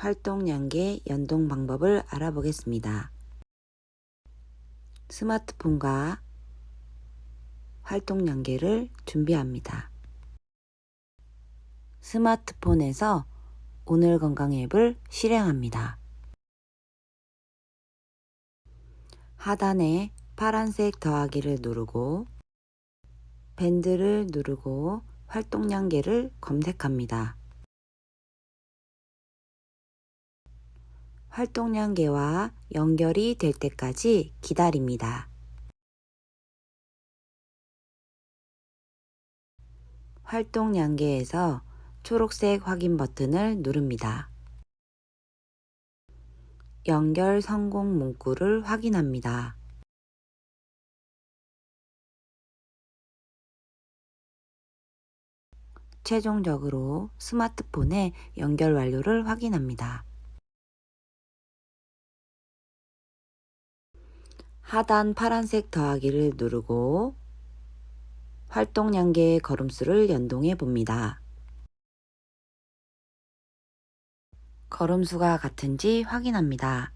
활동 양계 연동 방법을 알아보겠습니다. 스마트폰과 활동 연계를 준비합니다. 스마트폰에서 오늘 건강 앱을 실행합니다. 하단에 파란색 더하기를 누르고 밴드를 누르고 활동 연계를 검색합니다. 활동 연계와 연결이 될 때까지 기다립니다. 활동 연계에서 초록색 확인 버튼을 누릅니다. 연결 성공 문구를 확인합니다. 최종적으로 스마트폰의 연결 완료를 확인합니다. 하단 파란색 더하기를 누르고 활동 연계의 걸음수를 연동해 봅니다. 걸음수가 같은지 확인합니다.